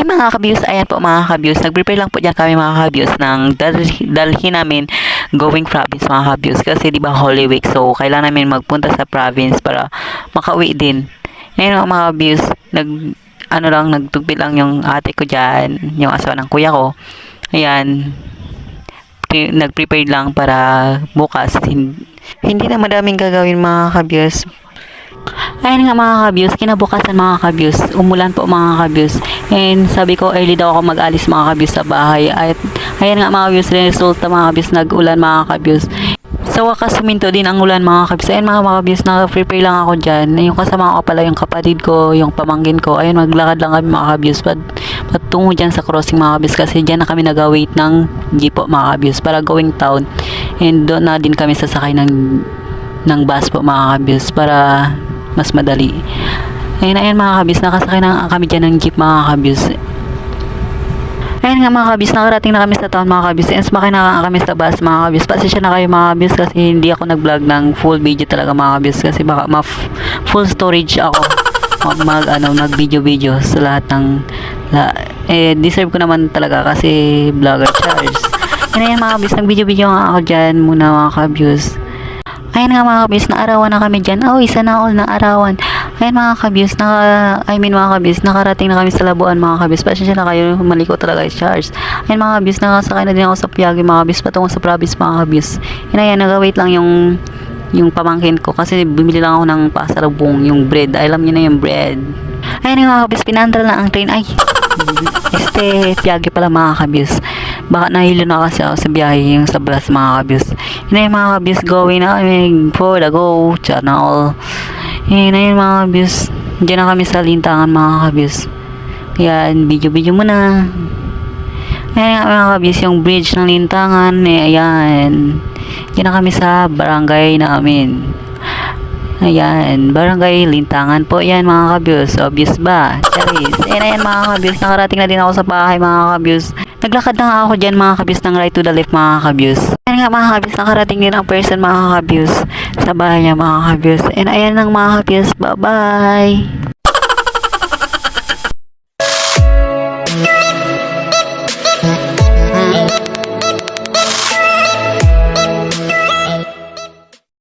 Hi mga kabiyos, ayan po mga kabiyos. Nag-prepare lang po dyan kami mga kabiyos ng dal- dalhin namin going province mga kabiyos. Kasi di ba Holy Week, so kailangan namin magpunta sa province para makauwi din. Ngayon mga kabiyos, nag, ano lang, nagtugpil lang yung ate ko dyan, yung asawa ng kuya ko. Ayan, pre- nag-prepare lang para bukas. Hin- hindi na madaming gagawin mga kabiyos. Ayun nga mga kabiyos, kinabukasan mga kabiyos, umulan po mga kabiyos. And sabi ko, early daw ako mag-alis mga kabiyos sa bahay. At ayan nga mga kabiyos, resulta mga kabiyos, nag-ulan mga kabiyos. Sa wakas, suminto din ang ulan mga kabiyos. Ayun mga mga kabiyos, naka-prepare lang ako dyan. Yung kasama ko pala, yung kapatid ko, yung pamangkin ko. Ayun, maglakad lang kami mga kabiyos. Pat, patungo dyan sa crossing mga kabiyos. Kasi dyan na kami nag-wait ng jeep po mga kabiyos para going town. And doon na din kami sasakay ng ng bus po mga kabiyos para mas madali. Ayun, ayun mga kabiyos, nakasakay na kami dyan ng jeep mga kabiyos. Ayun nga mga kabis, nakarating na kami sa town mga kabis. And sumakay na kami sa bus mga kabis. Pasensya na kayo mga kabis kasi hindi ako nag-vlog ng full video talaga mga kabis. Kasi baka ma full storage ako. Mag, ano, nag video video sa lahat ng la, eh deserve ko naman talaga kasi vlogger Charles. Ayun ayun mga kabis, nag video video nga ako dyan muna mga kabis. Ayun nga mga kabis, naarawan na kami dyan. Oh, isa na all na arawan. Ayun mga kabis, naka, I mean mga kabis, nakarating na kami sa Labuan mga kabis. Pasensya na kayo, maliko talaga yung Charles. Ayun mga kabis, nakasakay na din ako sa Piagi mga kabis, patungo sa province mga kabis. Yun ayan, nag-wait lang yung yung pamangkin ko kasi bumili lang ako ng pasalubong, yung bread. Alam niyo na yung bread. Ayun nga kabis, pinandral na ang train. Ay, este, Piagi pala mga kabis. Baka nahilo na kasi ako sa biyahe yung sa bus mga kabis. Yun mga kabis, going na kami for the go channel. Yun na yun mga kabis. Diyan na kami sa lintangan mga kabis. Ayan, video-video muna. Ayan nga mga kabis, yung bridge ng lintangan. Eh, ayan. Diyan na kami sa barangay namin. Ayan, barangay Lintangan po yan mga kabyus. Obvious ba? Charis. Ayan, ayan mga kabyus. Nakarating na din ako sa bahay mga kabyus. Naglakad na ako dyan mga kabyus ng right to the left mga kabyus. Nga mga kabyus. Nakarating din ang person mga kabyus sa bahay niya mga kabyus. And ayan lang mga kabyus. Bye-bye.